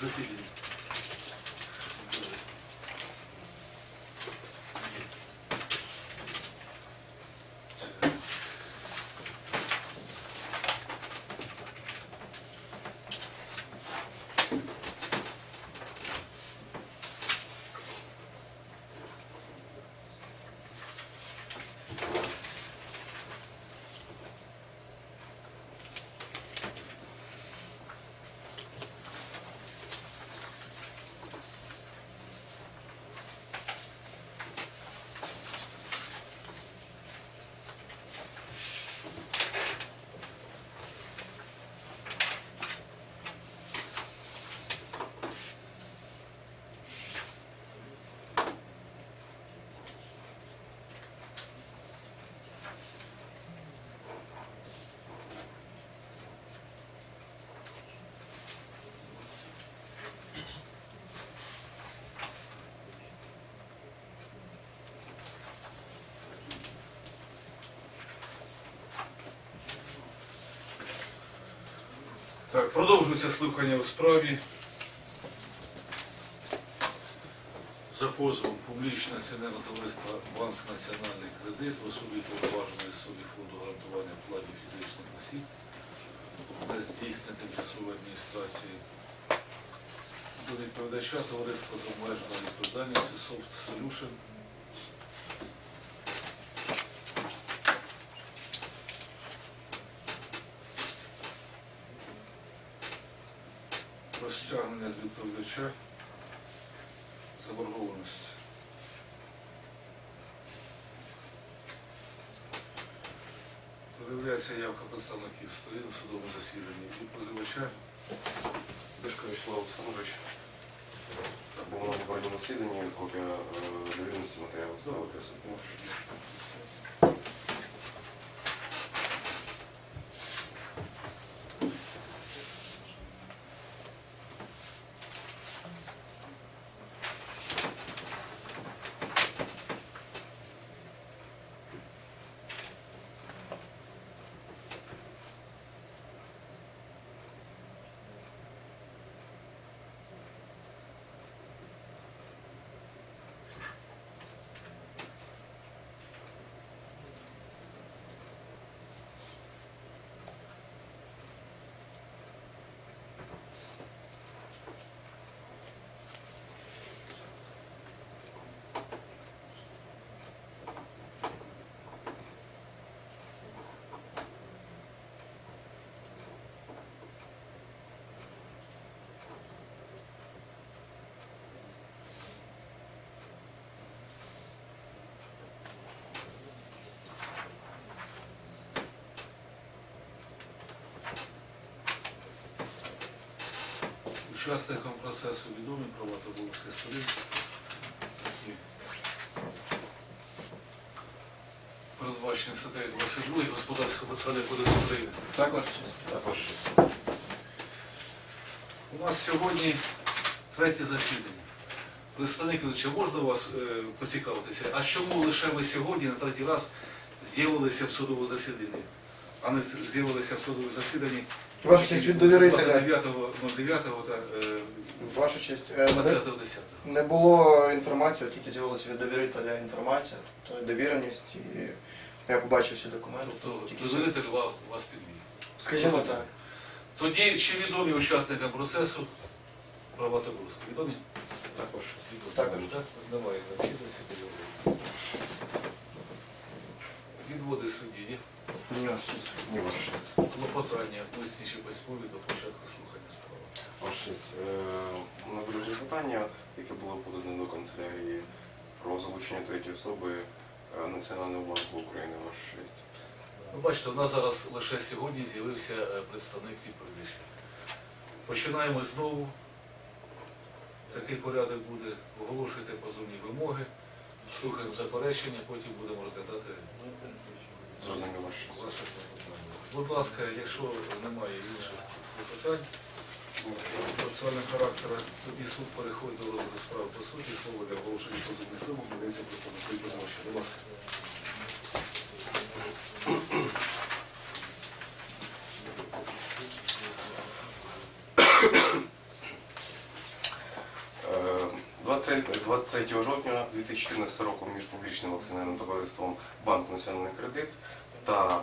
Ще Так, продовжується слухання у справі. За позовом публічне акціонерне товариство Банк Національний кредит в особі повноваженої особи фонду гарантування вкладів фізичних осіб на здійснення тимчасової адміністрації до відповідача товариства з обмеженою відповідальністю Soft Solution про стягнення відповідача заборгованості. Проявляється явка представників сторін у судовому засіданні від позивача. Дишко Вячеслав Олександрович. Був на попередньому засіданні, копія довіреності матеріалу справи. Учасникам процесу відомі права та обов'язки сторін. Передбачені статтею 22 Господарського процесуального кодексу України. Також також У нас сьогодні третє засідання. Представник, чи можна вас е, поцікавитися, а чому лише ви сьогодні на третій раз з'явилися в судовому засіданні, а не з'явилися в судовому засіданні Ваша честь від довірителя. 29.09 та е, Ваша честь, е, не, 20.10. не було інформації, от тільки з'явилася від довірителя інформація, то довіреність, і я побачив всі документи. Тобто Тільки довіритель вас, вас підвів. Скажімо так. Тоді чи відомі учасникам процесу права? Відомі? також Також. Так, немає необхідності. Відводи судді є. Ні, ваша честь. Ні, ваша честь. Клопотання чи письмові до початку слухання справи. Ваша честь. Е, У мене буде запитання, яке було подано до канцелярії про залучення третьої особи е, Національного банку України, ваша честь. Ви бачите, у нас зараз лише сьогодні з'явився е, представник відповідача. Починаємо знову. Такий порядок буде. Оголошуйте позовні вимоги, слухаємо заперечення, потім будемо розглядати Зрозуміло. Будь ласка, якщо немає інших питань процесуального характеру, тоді суд переходить до розгляду справи по суті. Слово для оголошення позитивних вимог надається представнику позивача. Будь ласка. 23 жовтня 2014 року між публічним акціонерним товариством Банк Національний кредит та е,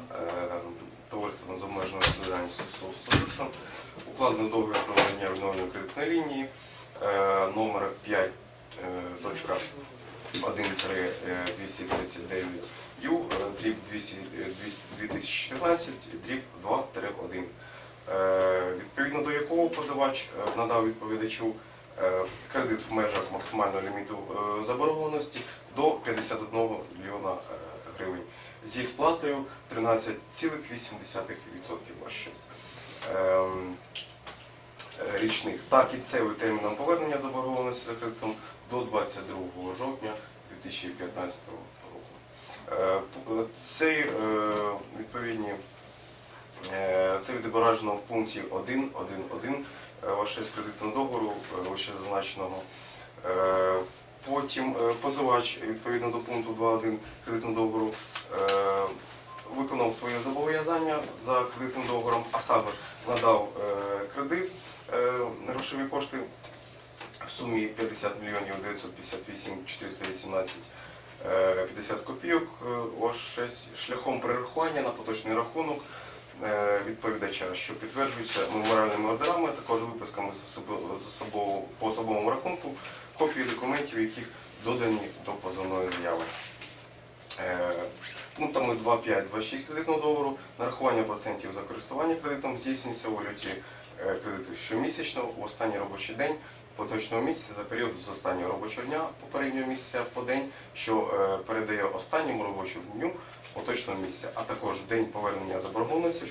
товариством з обмеженою відповідальністю Solution укладено договір про надання відновленої кредитної лінії е, номер 5 е, точка 1-239 Ю, дріб 200, е, 200 2014, дріб 2-1, е, відповідно до якого позивач надав відповідачу кредит в межах максимального ліміту е, заборгованості до 51 мільйона е, гривень зі сплатою 13,8% ваш честь. Ем, е, річних та кінцевим терміном повернення заборгованості за кредитом до 22 жовтня 2015 року. Е, Цей е, відповідні е, це відображено в пункті 1.1.1 е, ваше з кредитного договору е, вище зазначеного. Е, Потім позивач відповідно до пункту 2.1 кредитного договору виконав своє зобов'язання за кредитним договором, а саме надав кредит, грошові кошти в сумі 50 мільйонів 958 418 е, 50 копійок честь, шляхом перерахування на поточний рахунок відповідача, що підтверджується меморіальними ордерами, також виписками по особовому рахунку, копії документів, яких додані до позовної заяви. Е, Пунктами 2.5.2.6 кредитного договору нарахування процентів за користування кредитом здійснюється у валюті е, кредиту щомісячно в останній робочий день поточного місяця за період з останнього робочого дня попереднього місяця по день, що е, передає останньому робочому дню поточного місяця, а також день повернення заборгованості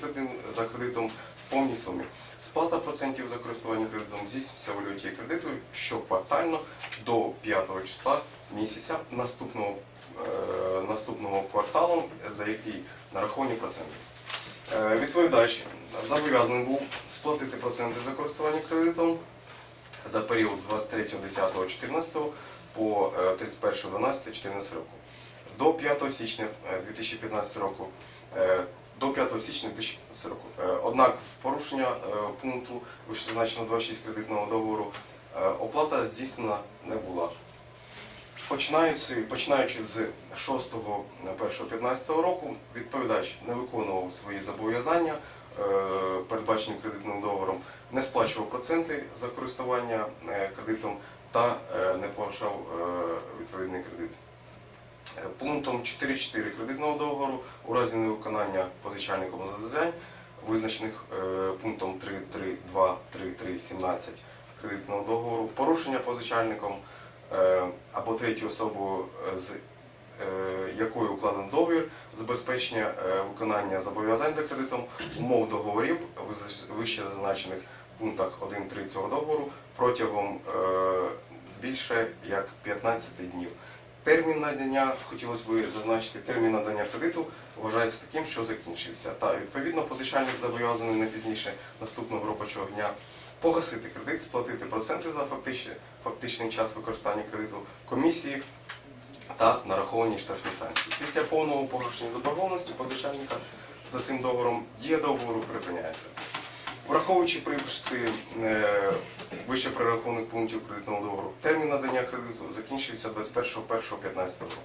за кредитом в повній сумі. Сплата процентів за користування кредитом здійснюється в валюті кредиту щоквартально до 5 числа місяця наступного, е, наступного кварталу, за який нараховані проценти. Е, Відповідач зобов'язаний був сплатити проценти за користування кредитом за період з 23.10.14 по е, 31.12.14 року. До 5 січня е, 2015 року. е, До 5 січня 2015 року. Е, Однак в порушення е, пункту вищезазначеного 26 кредитного договору е, оплата здійснена не була. Починаючи, починаючи з 6.1.15 року, відповідач не виконував свої зобов'язання, е, передбачені кредитним договором, не сплачував проценти за користування е, кредитом та е, не погашав е, відповідний кредит. Е, Пунктом 4.4 кредитного договору у разі невиконання позичальником зобов'язань, визначених е, пунктом 3.3.2.3.3.17 кредитного договору, порушення позичальником е, або третьою особою, е, з е, якою укладено договір, забезпечення е, виконання зобов'язань за кредитом, умов договорів, вище зазначених пунктах 1.3 цього договору протягом е, більше як 15 днів. Термін надання, хотілося б зазначити, термін надання кредиту вважається таким, що закінчився. Та відповідно позичальник зобов'язаний не пізніше наступного робочого дня погасити кредит, сплатити проценти за фактичний час використання кредиту комісії та нараховані штрафні санкції. Після повного погашення заборгованості позичальника за цим договором дія договору припиняється. Враховуючи приписи е, вище перерахованих пунктів кредитного договору, термін надання кредиту закінчився 21.01.15 року.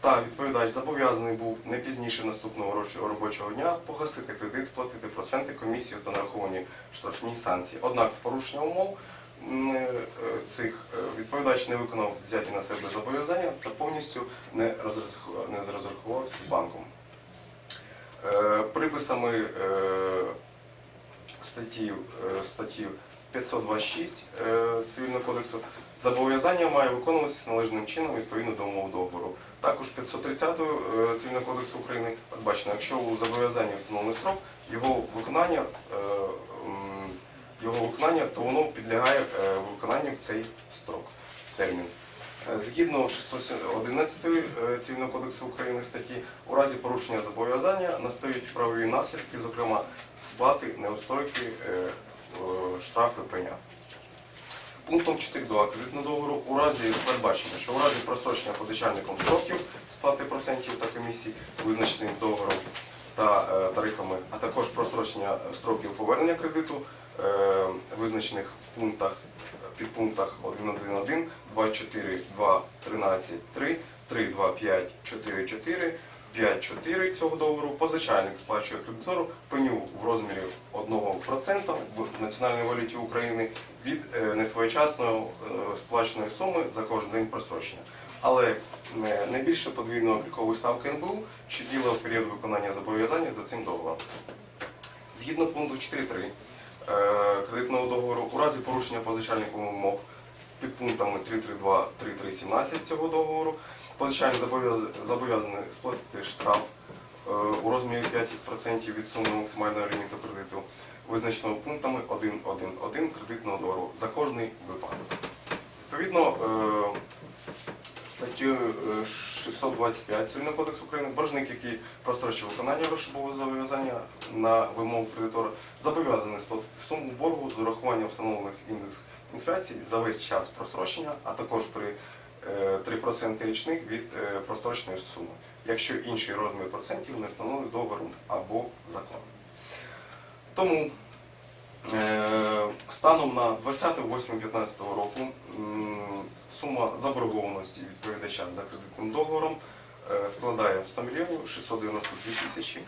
Та відповідач зобов'язаний був не пізніше наступного робочого дня погасити кредит, сплатити проценти, комісію та нараховані штрафні санкції. Однак в порушення умов е, цих е, відповідач не виконав взяті на себе зобов'язання та повністю не розрахував- не розрахувався з банком. Е, Приписами статті, статті 526 е, Цивільного кодексу зобов'язання має виконуватися належним чином відповідно до умов договору. Також 530 е, Цивільного кодексу України передбачено, якщо у зобов'язанні встановлений строк, його виконання, його виконання, то воно підлягає е, виконанню в цей строк, термін. Е, Згідно 611 е, Цивільного кодексу України статті, у разі порушення зобов'язання настають правові наслідки, зокрема сплати неустойки, штрафи пеня. Пунктом 4.2 кредитного договору у разі передбачено, що у разі просрочення позичальником строків сплати процентів та комісій, визначених договором та тарифами, а також просрочення строків повернення кредиту, визначених в пунктах підпунктах 1.1.1, 2.4.2, 13.3, 3.2.5, 4.4, 5.4 цього договору позичальник сплачує кредитору пеню в розмірі 1% в національній валюті України від е, несвоєчасно е, сплаченої суми за кожен день просрочення. Але не більше подвійної облікової ставки НБУ, що діла в період виконання зобов'язання за цим договором. Згідно пункту 4.3 е, кредитного договору, у разі порушення позичальником умов під пунктами 3.3.2, 3.3.17 цього договору, позичальник зобов'язаний сплатити штраф е, у розмірі 5% від суми максимального ліміту кредиту, визначеного пунктами 1.1.1 кредитного договору за кожний випадок. Відповідно, е, статтю е, 625 Цивільного кодексу України боржник, який прострочив виконання грошового зобов'язання на вимогу кредитора, зобов'язаний сплатити суму боргу з урахуванням встановлених індекс інфляції за весь час прострочення, а також при е, 3% річних від е, простроченої суми, якщо інший розмір процентів не встановлений договором або законом. Тому Е, Станом на 20.08.15 року сума заборгованості відповідача за кредитним договором е, складає 100 мільйонів 692 тисячі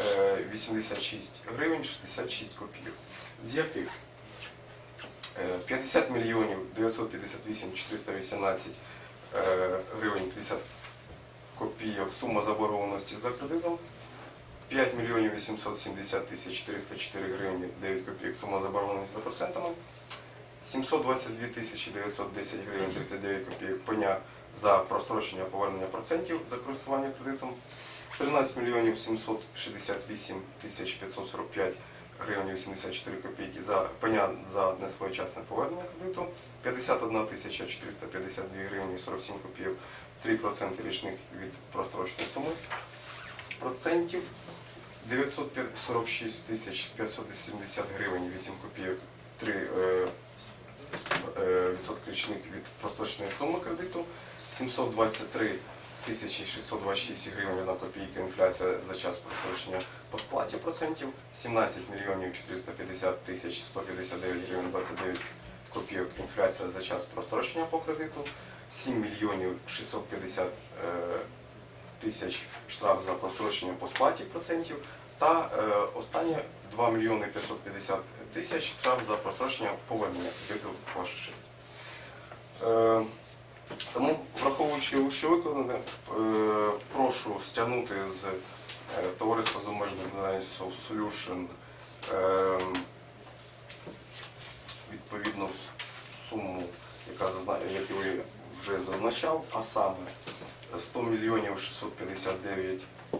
е, 86 гривень 66 копійок, з яких е, 50 мільйонів 958 418 е, гривень 50 копійок сума заборгованості за кредитом, 5 мільйонів 870 тисяч 404 гривні 9 копійок сума заборгованості за процентами, 722 тисячі 910 гривень 39 копійок пеня за прострочення повернення процентів за користування кредитом, 13 мільйонів 768 тисяч 545 гривень 84 копійки за пеня за несвоєчасне повернення кредиту, 51 тисяча 452 гривні 47 копійок. 3% річних від простроченої суми процентів, 946 тисяч 570 гривень 8 копійок. 3 е, е, відсотки річних від простроченої суми кредиту, 723 тисячі 626 гривень 1 копійка інфляція за час прострочення по сплаті процентів, 17 мільйонів 450 тисяч 159 гривень 29 копійок. Інфляція за час прострочення по кредиту, 7 мільйонів 650 е, тисяч штраф за просрочення по сплаті процентів та е, останнє 2 мільйони 550 тисяч штраф за просрочення повернення кредиту ваша честь. Е, тому, враховуючи вище викладене, е, прошу стягнути з товариства з обмеженою відповідальністю Solution відповідну суму, яка яку я вже зазначав, а саме 100 мільйонів 659 е,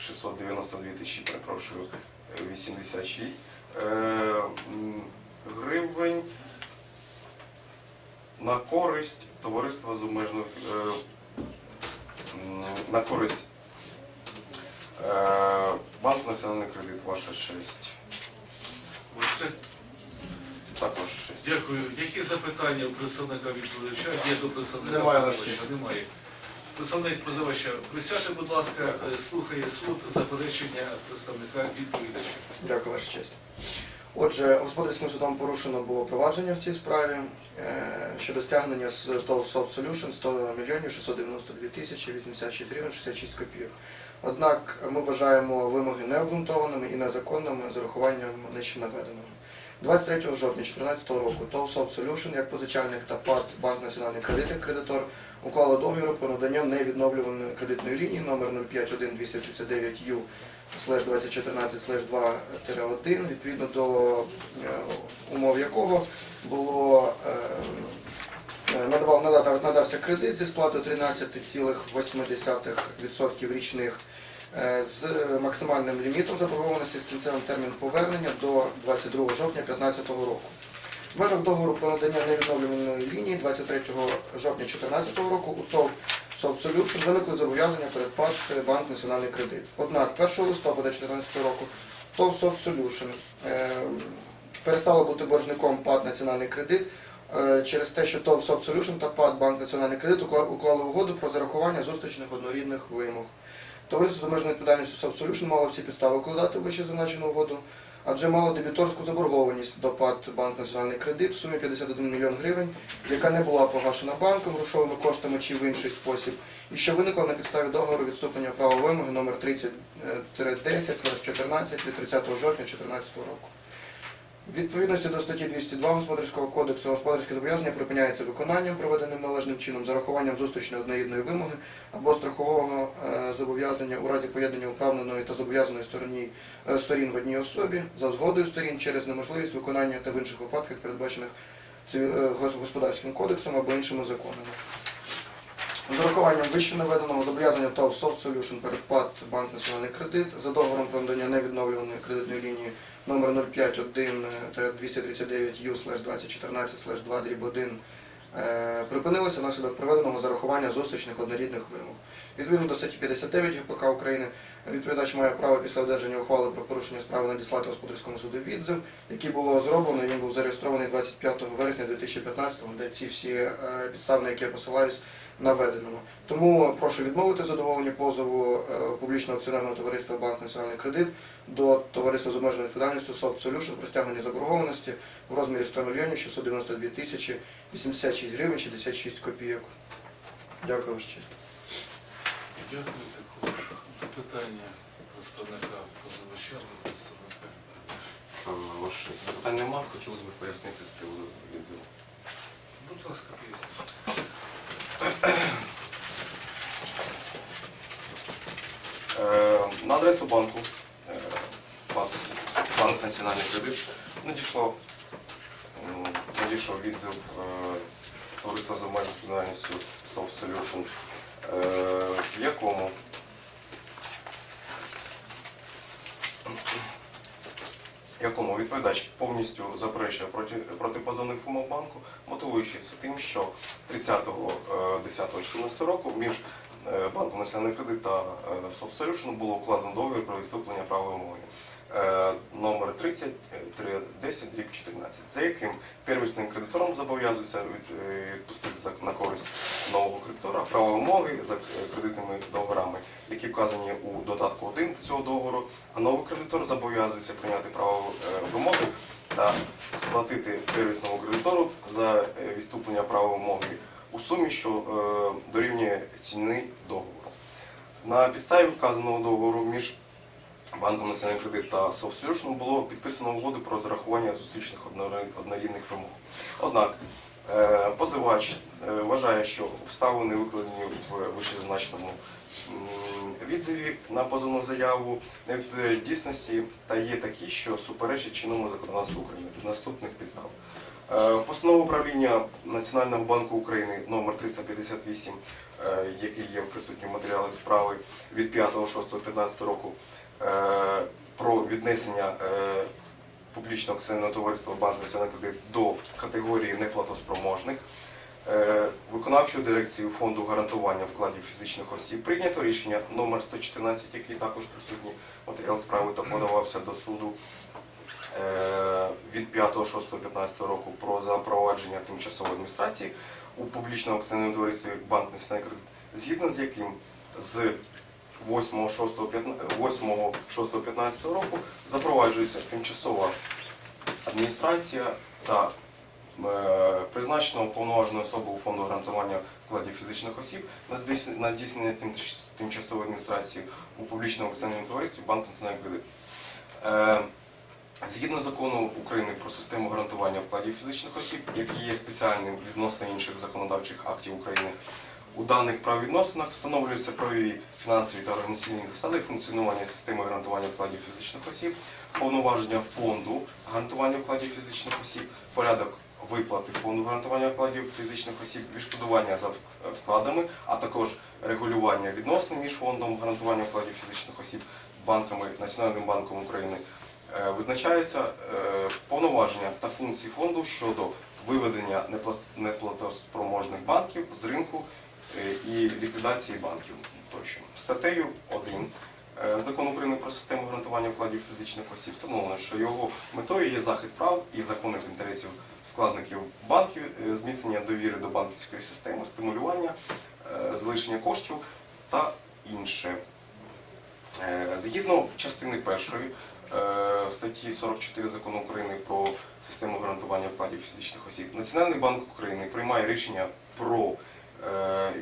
692 тисячі, перепрошую, е, 86 е, гривень на користь товариства з обмеженою е, на користь е, Банк Національний кредит, ваша честь. Ось це. Також честь. Дякую. Які запитання у представника відповідача є до представника Немає. Представник позивача, присядьте, будь ласка, е, слухає суд заперечення представника відповідача. Дякую, ваша честь. Отже, господарським судом порушено було провадження в цій справі е, щодо стягнення з ТОВ Soft Solution 100 мільйонів 692 тисячі 86 гривень 66 копійок. Однак ми вважаємо вимоги необґрунтованими і незаконними з урахуванням нижче наведеного. 23 жовтня 2014 року. ТОВ Soft Solution як позичальник та ПАД Банк Національний кредит як кредитор уклали договір про надання невідновлюваної кредитної лінії номер 051 ю 2014-2-1, відповідно до е, умов якого було е, е, надавав, надав, надався кредит зі сплатою 13,8% річних з максимальним лімітом заборгованості з кінцевим терміном повернення до 22 жовтня 2015 року. В межах договору про надання невідновлюваної лінії 23 жовтня 2014 року у ТОВ Soft Solution виникли зобов'язання перед ПАД Банк Національний кредит. Однак 1 листопада 2014 року ТОВ Soft Solution е, перестало бути боржником ПАД Національний кредит е, через те, що ТОВ Soft Solution та ПАД Банк Національний кредит уклали угоду про зарахування зустрічних однорідних вимог. Товариство з обмеженою відповідальністю Soft Solution мало всі підстави укладати вище зазначену угоду адже мало дебіторську заборгованість до ПАД Банк Національний кредит в сумі 51 мільйон гривень, яка не була погашена банком грошовими коштами чи в інший спосіб, і що виникла на підставі договору відступлення права вимоги номер 30 14 від 30 жовтня 2014 року. Відповідності до статті 202 Господарського кодексу господарське зобов'язання припиняється виконанням, проведеним належним чином, зарахуванням зустрічної одноїдної вимоги або страхового е, зобов'язання у разі поєднання управленої та зобов'язаної е, сторін в одній особі за згодою сторін через неможливість виконання та в інших випадках, передбачених е, гос- господарським кодексом або іншими законами. З урахуванням вище наведеного зобов'язання ТОВ Soft Solution перед ПАД Банк Національний кредит за договором про надання невідновлюваної кредитної лінії номер 051-239 U 2014 2 дріб 1 е, припинилося внаслідок проведеного зарахування зустрічних однорідних вимог. Відповідно до статті 59 ГПК України відповідач має право після одержання ухвали про порушення справи надіслати господарському суду відзив, який було зроблено. Він був зареєстрований 25 вересня 2015-го, де ці всі е, підстави, на які я посилаюсь, наведеному. Тому прошу відмовити задоволення позову е, публічного акціонерного товариства Банк Національний кредит до товариства з обмеженою відповідальністю Soft Solution про стягнення заборгованості в розмірі 100 мільйонів 692 тисячі 86 гривень 66 копійок. Дякую честь. Дякую також. Запитання представника позивача до представника. Е, Ваше запитань нема, хотілося б пояснити з приводу відзиву. Будь ласка, поясніть. Е, На адресу банку е, банк, банк Національний кредит надійшло м, надійшов відзив е, товариства з обмеженою відповідальністю Soft Solution, е, в якому? Якому? Відповідач повністю заперечує проти, протипозовних умов банку, мотивуючи це тим, що 30.10.14 року між е, Банком Національний кредит та е, Solution було укладено договір про відступлення правої е, номер 30 е, 10 дріб 14, за яким первісним кредитором зобов'язується е, відпустити на користь нового кредитора право вимоги за е, кредитними договорами, які вказані у додатку 1 до цього договору, а новий кредитор зобов'язується прийняти право е, вимоги та сплатити первісному кредитору за е, відступлення права вимоги у сумі, що е, дорівнює ціни договору. На підставі вказаного договору між Банком Національний кредит та Solution було підписано угоду про зарахування зустрічних однорідних вимог. Однак е, позивач е, вважає, що обставини викладені в вищезазначеному відзиві на позовну заяву не відповідають дійсності та є такі, що суперечать чинному законодавству України з наступних підстав. Е, Постанова управління Національного банку України номер 358, е, який є в матеріалах справи від 5.6.15 року, про віднесення е, публічного акціонерного товариства Банк Національний кредит до категорії неплатоспроможних. Е, Виконавчою дирекцією фонду гарантування вкладів фізичних осіб прийнято рішення номер 114, який також присутній матеріал справи та подавався до суду е, від 5.6.15 року про запровадження тимчасової адміністрації у публічному акціонерному товаристві Банк Національний кредит, згідно з яким з 8.6.15 року запроваджується тимчасова адміністрація та е, призначено уповноважену особу у фонду гарантування вкладів фізичних осіб на здійснення- тимчасової адміністрації у публічному акціонерному товаристві Банк Національний кредит. Е, Згідно закону України про систему гарантування вкладів фізичних осіб, який є спеціальним відносно інших законодавчих актів України, у даних правовідносинах встановлюються правові, фінансові та організаційні засади функціонування системи гарантування вкладів фізичних осіб, повноваження фонду гарантування вкладів фізичних осіб, порядок виплати фонду гарантування вкладів фізичних осіб, відшкодування за вкладами, а також регулювання відносин між фондом гарантування вкладів фізичних осіб, банками Національним банком України. Е, Визначаються е, повноваження та функції фонду щодо виведення неплатоспроможних банків з ринку і ліквідації банків тощо. Статтею 1 е, Закону України про систему гарантування вкладів фізичних осіб встановлено, що його метою є захист прав і законних інтересів вкладників банків, е, зміцнення довіри до банківської системи, стимулювання, е, залишення коштів та інше. Е, Згідно частини першої е, статті 44 закону України про систему гарантування вкладів фізичних осіб, Національний банк України приймає рішення про е,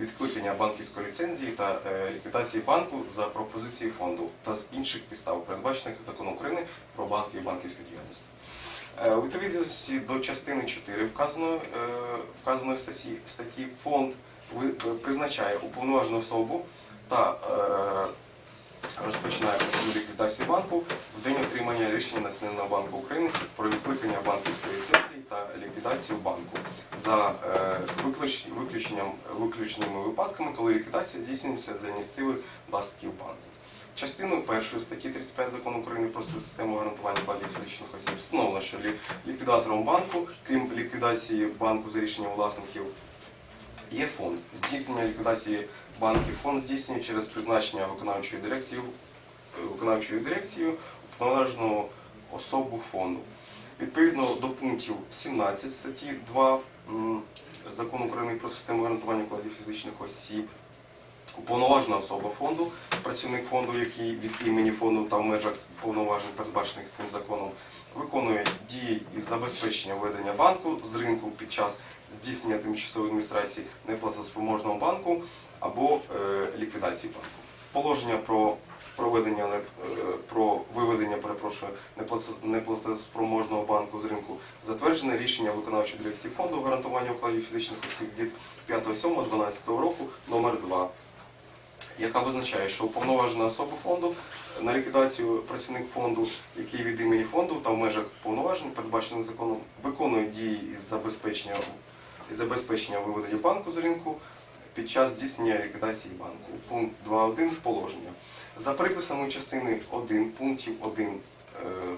відкликання банківської ліцензії та е, ліквідації банку за пропозицією фонду та з інших підстав, передбачених законом України про банки і банківську діяльність. Е, У відповідності до частини 4 вказаної, е, вказаної статті, статті фонд е, призначає уповноважену особу та е, розпочинає процедуру ліквідації банку в день отримання рішення Національного банку України про відкликання банківської ліцензії та ліквідацію банку за е, виключенням виключеними випадками, коли ліквідація здійснюється за ініціативи власників банку. Частиною першої статті 35 закону України про систему гарантування вкладів фізичних осіб встановлено, що ліквідатором банку, крім ліквідації банку за рішенням власників, є фонд. Здійснення ліквідації банків фонд здійснює через призначення виконавчої дирекції е, виконавчою дирекцією уповноваженого особу фонду. Відповідно до пунктів 17 статті 2 закону України про систему гарантування вкладів фізичних осіб, уповноважена особа фонду, працівник фонду, який від імені фонду та в межах повноважень, передбачених цим законом, виконує дії із забезпечення ведення банку з ринку під час здійснення тимчасової адміністрації неплатоспроможного банку або е, ліквідації банку. Положення про проведення е, про виведення, перепрошую, неплато- неплатоспроможного банку з ринку затверджене рішення виконавчої дирекції фонду гарантування вкладів фізичних осіб від 5.7.12 року номер 2 яка визначає, що уповноважена особа фонду на ліквідацію працівник фонду, який від імені фонду та в межах повноважень, передбачених законом, виконує дії із забезпечення, із забезпечення виведення банку з ринку під час здійснення ліквідації банку. Пункт 2.1 положення. За приписами частини 1 пунктів 1 е,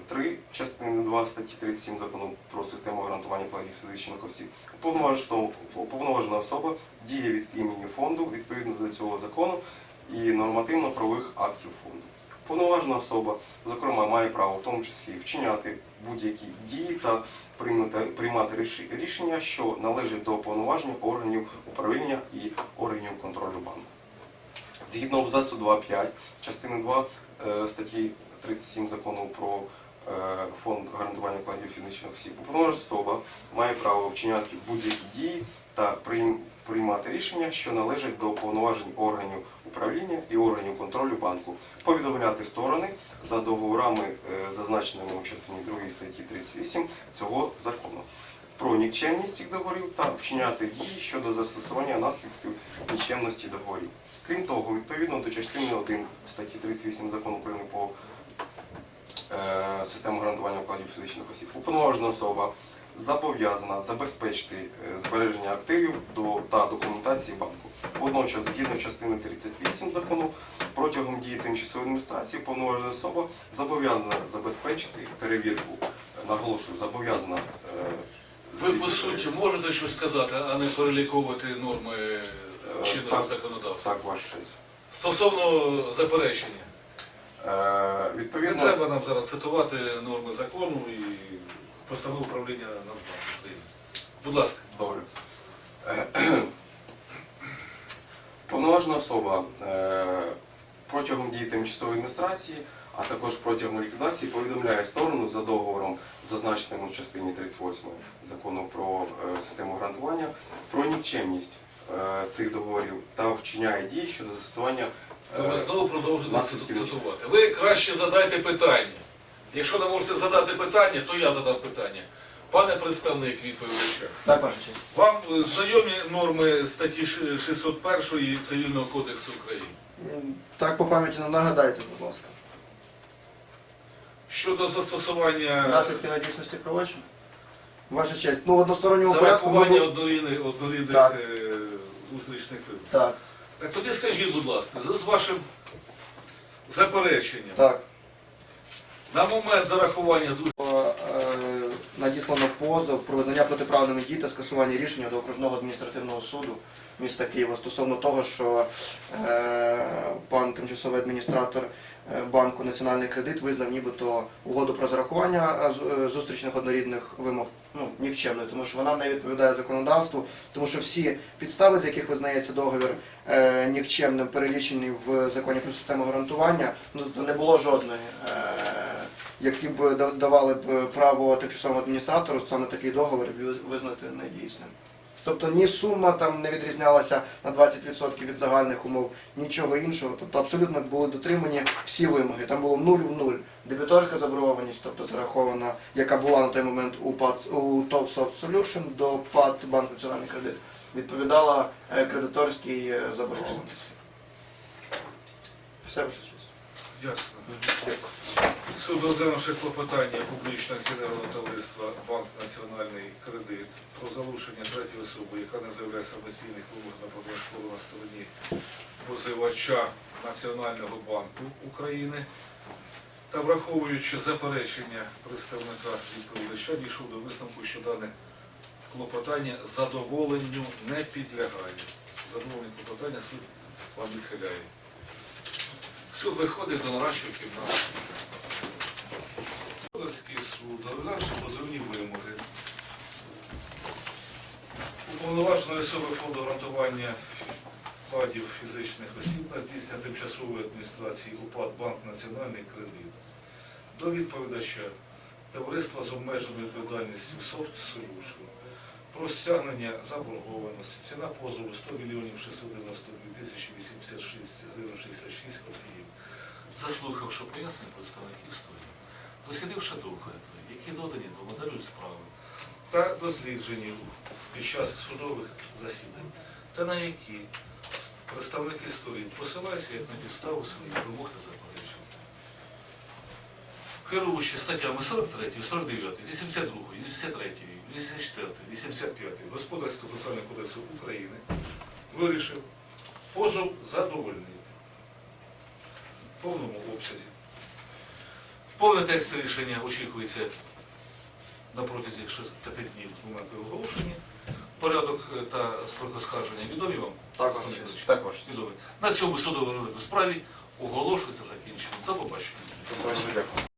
3 частини 2 статті 37 закону про систему гарантування вкладів фізичних осіб уповноважена особа діє від імені фонду відповідно до цього закону і нормативно-правових актів фонду. Повноважена особа, зокрема, має право в тому числі вчиняти будь-які дії та приймати, приймати рішення, що належать до повноважень органів управління і органів контролю банку. Згідно абзацу 2.5 частини 2 е, статті 37 закону про е, фонд гарантування вкладів фізичних осіб, уповноважена особа має право вчиняти будь-які дії та прийм- приймати рішення, що належать до повноважень органів управління і органів контролю банку, повідомляти сторони за договорами, е, зазначеними у частині 2 статті 38 цього закону. Про нікчемність цих договорів та вчиняти дії щодо застосування наслідків нікчемності договорів. Крім того, відповідно до частини 1 статті 38 закону України про е, гарантування вкладів фізичних осіб, уповноважена особа зобов'язана забезпечити е, збереження активів до, та документації банку. Водночас, згідно частини 38 закону, протягом дії тимчасової адміністрації уповноважена особа зобов'язана забезпечити перевірку. Е, Наголошую, зобов'язана. е, Ви по суті можете щось сказати, а не переліковувати норми чинного законодавства. Так, ваш честь. Стосовно заперечення, Е, не відповідно, треба нам зараз цитувати норми закону і постанову управління Нацбанку України. Будь ласка. Добре. Повноважена особа протягом дії тимчасової адміністрації, а також протягом ліквідації повідомляє сторону за договором, зазначеним у частині 38 закону про систему гарантування, про нікчемність цих договорів та вчиняє дії щодо застосування Ви знову продовжуєте цитувати. Ви краще задайте питання. Якщо не можете задати питання, то я задав питання. Пане представник відповідача, Так, ваша честь. вам е, знайомі норми статті 601 Цивільного кодексу України? Так по пам'яті не нагадайте, будь ласка. Щодо застосування Наслідки на дійсності правочину? Ваша честь. Ну, в односторонньому порядку зарахування однорідних, е, зустрічних фільмів. Так, Так тоді скажіть, будь ласка, з з вашим запереченням, так. На момент зарахування зустрічних е, Надіслано позов про визнання протиправними дій та скасування рішення до окружного адміністративного суду міста Києва стосовно того, що е, пан тимчасовий адміністратор е, банку Національний кредит визнав нібито угоду про зарахування з- зустрічних однорідних вимог ну, нікчемною, тому що вона не відповідає законодавству, тому що всі підстави, з яких визнається договір нікчемним, перелічені в законі про систему гарантування, ну тобто не було жодної. Е, які б давали б право тимчасовому адміністратору саме такий договір визнати недійсним. Тобто ні сума там не відрізнялася на 20% від загальних умов, нічого іншого. Тобто абсолютно були дотримані всі вимоги. Там було нуль в нуль. Дебіторська заборгованість, тобто зарахована, яка була на той момент у ПАД, у Soft Solution до ПАД Банк Національний кредит, відповідала е, кредиторській е, заборгованості. Все вже честь. Ясно. Суд розглянувши клопотання публічного акціонерного товариства Банк Національний кредит про залучення третьої особи, яка не заявляє самостійних вимог на податкову на стороні позивача Національного банку України та враховуючи заперечення представника відповідача, дійшов до висновку, що дане клопотання задоволенню не підлягає. Задоволення клопотання суд вам відхиляє. Суд виходить до наращої кімнати. Господарський суд, розглянувши позовні вимоги. Уповноваженої особи фонду гарантування вкладів фізичних осіб на здійснення тимчасової адміністрації УПАД Банк Національний кредит. До відповідача товариства з обмеженою відповідальністю Soft Solution про стягнення заборгованості. Ціна позову 100 мільйонів 692 тисячі 86 гривень 66 копійок. Заслухавши пояснення представників сторін, дослідивши докази, які додані до матеріалів справи та досліджені під час судових засідань, та на які представники сторін посилаються як на підставу своїх вимог та заперечень. Керуючи статтями 43, 49, 82, 83, 84, 85 Господарського процесуального кодексу України вирішив позов задовольнити в повному обсязі. Повний текст рішення очікується на протязі 5 днів з моменту оголошення. Порядок е, та строк оскарження відомі вам? Так, вам Так, ваше. Відомі. На цьому судовому розгляду справі оголошується закінчено. До побачення. До дякую.